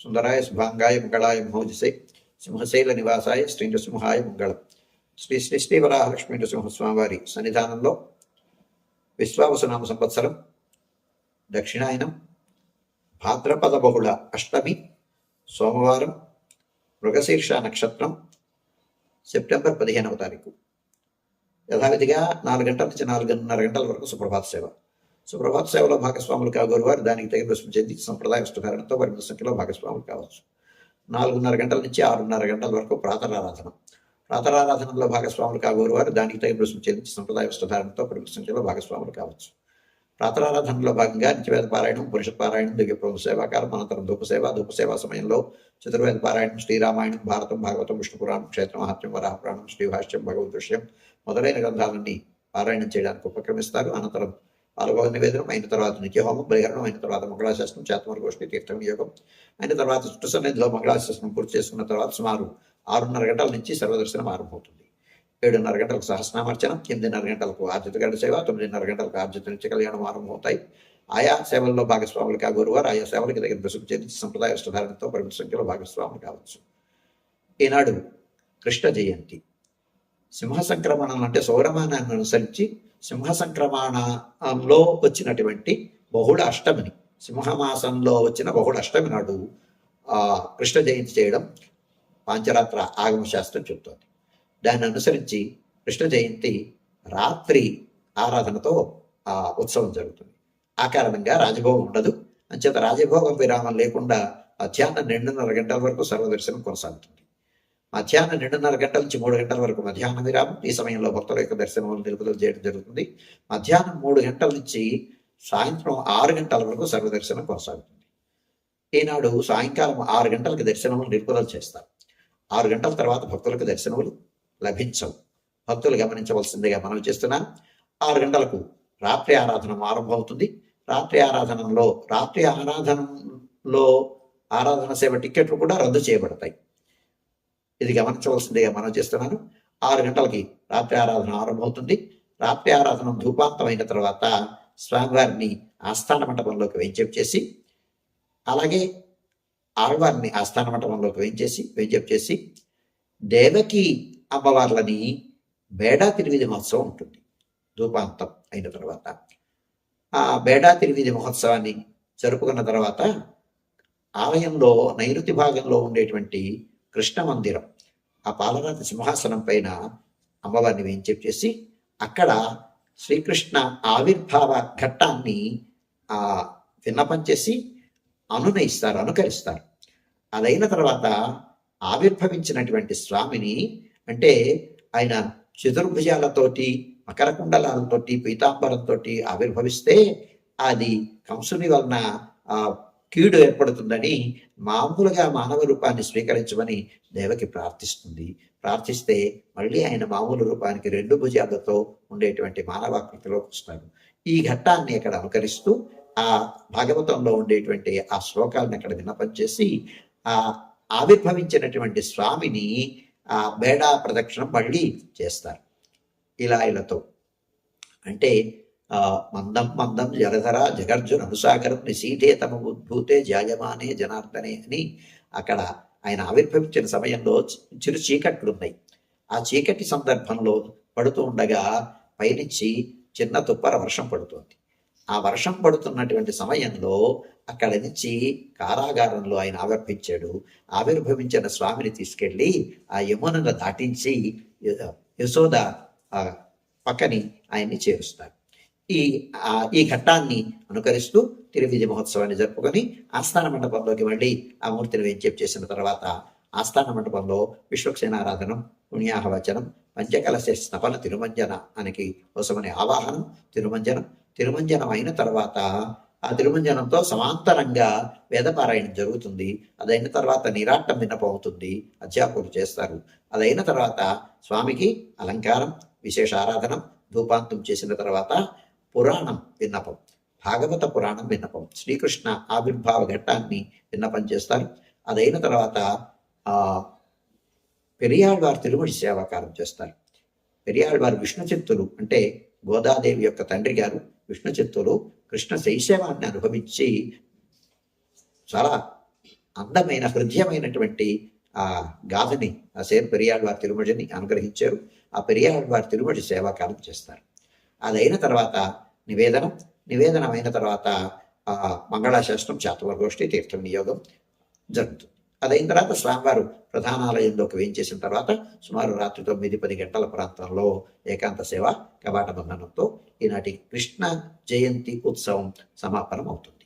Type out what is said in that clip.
సుందరాయ శుభాంగాయ మంగళాయ మహోజసే సింహశైల నివాసాయ శ్రీ నృసింహాయ మంగళం శ్రీ శ్రీ శ్రీ వరాహలక్ష్మీ నృసింహస్వామివారి సన్నిధానంలో విశ్వావసనామ సంవత్సరం దక్షిణాయనం భాద్రపద బహుళ అష్టమి సోమవారం మృగశీర్ష నక్షత్రం సెప్టెంబర్ పదిహేనవ తారీఖు యథావిధిగా నాలుగు గంటల నుంచి నాలుగున్నర గంటల వరకు సుప్రభాత సేవ సుప్రభాత సేవలో భాగస్వాములు కాగోరు వారు దానికి తగిన రుసుము చెంది సంప్రదాయ వస్తుధారణతో పరిమిత సంఖ్యలో భాగస్వాములు కావచ్చు. నాలుగున్నర గంటల నుంచి ఆరున్నర గంటల వరకు ప్రాతరారాధన. ప్రాతరారాధనలో భాగస్వాములు కాగోరు వారు దానికి తగిన రుసుము చెల్లించి సంప్రదాయ వస్తుధారణతో పరిమిత సంఖ్యలో భాగస్వాములు కావచ్చు. ప్రాతరారాధనలో భాగంగా నిత్యవేద పారాయణం పురుష పారాయణం దివ్యప్రభు సేవాకాలం అనంతరం ధూప సేవ ధూప సేవ సమయంలో చతుర్వేద పారాయణం శ్రీరామాయణం భారతం భాగవతం విష్ణు పురాణం క్షేత్ర మహాత్మ్యం వరాహపురాణం శ్రీభాష్యం భగవద్ దృశ్యం మొదలైన గ్రంథాలన్నీ పారాయణం చేయడానికి ఉపక్రమిస్తారు. అనంతరం పాల్గొన నివేదనం అయిన తర్వాత నిత్యహోమం బహిరణం అయిన తర్వాత మంగళాశాసనం చేతమర గోష్ఠి తీర్థం యోగం అయిన తర్వాత చుట్టు సన్నిధిలో మంగళాశాసనం పూర్తి చేసుకున్న తర్వాత సుమారు ఆరున్నర గంటల నుంచి సర్వదర్శనం ఆరంభమవుతుంది. ఏడున్నర గంటలకు సహస్నామర్చనం ఎనిమిదిన్నర గంటలకు ఆర్జిత గంట సేవ తొమ్మిదిన్నర గంటలకు ఆర్జిత నిత్య కళ్యాణం ఆరంభమవుతాయి. ఆయా సేవల్లో భాగస్వాములు కాగోరువారు ఆయా సేవలకి దగ్గర బసుకు చెందించి సంప్రదాయ వస్తుధారణతో పరిమిత సంఖ్యలో భాగస్వాములు కావచ్చు. ఈనాడు కృష్ణ జయంతి. సింహ సంక్రమణం అంటే సౌరమానాన్ని అనుసరించి సింహ సంక్రమణంలో వచ్చినటువంటి బహుళ అష్టమిని సింహమాసంలో వచ్చిన బహుళ అష్టమి నాడు కృష్ణ జయంతి చేయడం పాంచరాత్ర ఆగమ శాస్త్రం చెబుతోంది. దాన్ని అనుసరించి కృష్ణ జయంతి రాత్రి ఆరాధనతో ఆ ఉత్సవం జరుగుతుంది. ఆ కారణంగా రాజభోగం ఉండదు. అంచేత రాజభోగం విరామం లేకుండా మధ్యాహ్నం రెండున్నర గంటల వరకు సర్వదర్శనం కొనసాగుతుంది. మధ్యాహ్నం రెండున్నర గంటల నుంచి మూడు గంటల వరకు మధ్యాహ్న విరామం ఈ సమయంలో భక్తుల యొక్క దర్శనములు నిలుపుదల చేయడం జరుగుతుంది. మధ్యాహ్నం మూడు గంటల నుంచి సాయంత్రం ఆరు గంటల వరకు సర్వదర్శనం కొనసాగుతుంది. ఈనాడు సాయంకాలం ఆరు గంటలకు దర్శనములు నిలుపుదల చేస్తారు. ఆరు గంటల తర్వాత భక్తులకు దర్శనములు లభించవు. భక్తులు గమనించవలసిందిగా మనం చేస్తున్నాం ఆరు గంటలకు రాత్రి ఆరాధన ఆరంభమవుతుంది. రాత్రి ఆరాధనలో రాత్రి ఆరాధనలో ఆరాధన సేవ టిక్కెట్లు కూడా రద్దు చేయబడతాయి. ఇది గమనించవలసిందిగా మనం చేస్తున్నాను. ఆరు గంటలకి రాత్రి ఆరాధన ఆరంభమవుతుంది. రాత్రి ఆరాధన ధూపాంతమైన తర్వాత స్వామివారిని ఆస్థాన మండపంలోకి వెంచప్ చేసి అలాగే ఆళ్వారిని ఆస్థాన మండపంలోకి వెంచేసి వెంచప్ చేసి దేవకి అమ్మవార్లని బేడా తిరువిధి మహోత్సవం ఉంటుంది. ధూపాంతం అయిన తర్వాత. ఆ బేడా తిరువిధి మహోత్సవాన్ని జరుపుకున్న తర్వాత ఆలయంలో నైరుతి భాగంలో ఉండేటువంటి కృష్ణ మందిరం. ఆ పాలరాతి సింహాసనం పైన అమ్మవారిని వేయించేసి చేసి అక్కడ శ్రీకృష్ణ ఆవిర్భావ ఘట్టాన్ని ఆ విన్నపం చేసి అనునయిస్తారు అనుకరిస్తారు. అదైన తర్వాత ఆవిర్భవించినటువంటి స్వామిని అంటే ఆయన చతుర్భుజాలతోటి మకర కుండలాలతోటి పీతాంబరంతో ఆవిర్భవిస్తే అది కంసుని వలన కీడు ఏర్పడుతుందని మామూలుగా మానవ రూపాన్ని స్వీకరించమని దేవకి ప్రార్థిస్తుంది. ప్రార్థిస్తే మళ్ళీ ఆయన మామూలు రూపానికి రెండు భుజాలతో ఉండేటువంటి మానవాకృతిలోకి వస్తాడు. ఈ ఘట్టాన్ని అక్కడ అనుకరిస్తూ ఆ భాగవతంలో ఉండేటువంటి ఆ శ్లోకాలను అక్కడ విన్నపం చేసి ఆ ఆవిర్భవించినటువంటి స్వామిని ఆ బేడా ప్రదక్షిణం మళ్ళీ చేస్తారు. ఇలా ఇలాతో అంటే మందం మందం జలధర జగర్జున అనుసాగరం నిశీఠే తమ ఉద్భూతే జాయమానే జనార్దనే అని అక్కడ ఆయన ఆవిర్భవించిన సమయంలో చిరు చీకట్లు ఉన్నాయి ఆ చీకటి సందర్భంలో పడుతూ ఉండగా పైనుంచి చిన్న తుప్పర వర్షం పడుతుంది. ఆ వర్షం పడుతున్నటువంటి సమయంలో అక్కడి నుంచి కారాగారంలో ఆయన ఆవిర్భించాడు. ఆవిర్భవించిన స్వామిని తీసుకెళ్ళి ఆ యమునను దాటించి యశోద పక్కని ఆయన్ని చేరుస్తారు ఈ ఈ ఘట్టాన్ని అనుకరిస్తూ తిరువిధి మహోత్సవాన్ని జరుపుకొని ఆస్థాన మండపంలోకి వెళ్ళి ఆ మూర్తిని వెంచేపు చేసిన తర్వాత ఆస్థాన మండపంలో విశ్వక్సేనారాధనం పుణ్యాహవచనం పంచకలశ స్నపన తిరుమంజన అనికి కోసమనే ఆవాహనం తిరుమంజనం తిరుమంజనం అయిన తర్వాత ఆ తిరుమంజనంతో సమాంతరంగా వేదపారాయణం జరుగుతుంది. అదైన తర్వాత నిరాట్టం విన్నపవుతుంది అధ్యాపకులు చేస్తారు. అదైన తర్వాత స్వామికి అలంకారం విశేష ఆరాధనం ధూపాంతం చేసిన తర్వాత పురాణం విన్నపం. భాగవత పురాణం విన్నపం. శ్రీకృష్ణ ఆవిర్భావ ఘట్టాన్ని విన్నపం చేస్తారు. అదైన తర్వాత ఆ పెరియాళ్వారు తిరుమడి సేవాకారం చేస్తారు. పెరియాళ్వారు విష్ణు చిత్తులు అంటే గోదాదేవి యొక్క తండ్రి గారు విష్ణు చిత్తులు కృష్ణ శైశవాన్ని అనుభవించి చాలా అందమైన హృదయమైనటువంటి ఆ గాథని ఆ సేర్ పెరియాళ్వారి తిరుమడిని అనుగ్రహించారు. ఆ పెరియాళ్వారి తిరుమడి సేవాకారం చేస్తారు. అదైన తర్వాత నివేదనం. నివేదనం అయిన తర్వాత ఆ మంగళాశాస్త్రం చాతువర్గోష్ఠి తీర్థం నియోగం జరుగుతుంది. అదైన తర్వాత స్వామివారు ప్రధానాలయంలోకి వేయించేసిన తర్వాత సుమారు రాత్రి తొమ్మిది పది గంటల ప్రాంతంలో ఏకాంత సేవ కవాట బంధనంతో ఈనాటి కృష్ణ జయంతి ఉత్సవం సమాపనం అవుతుంది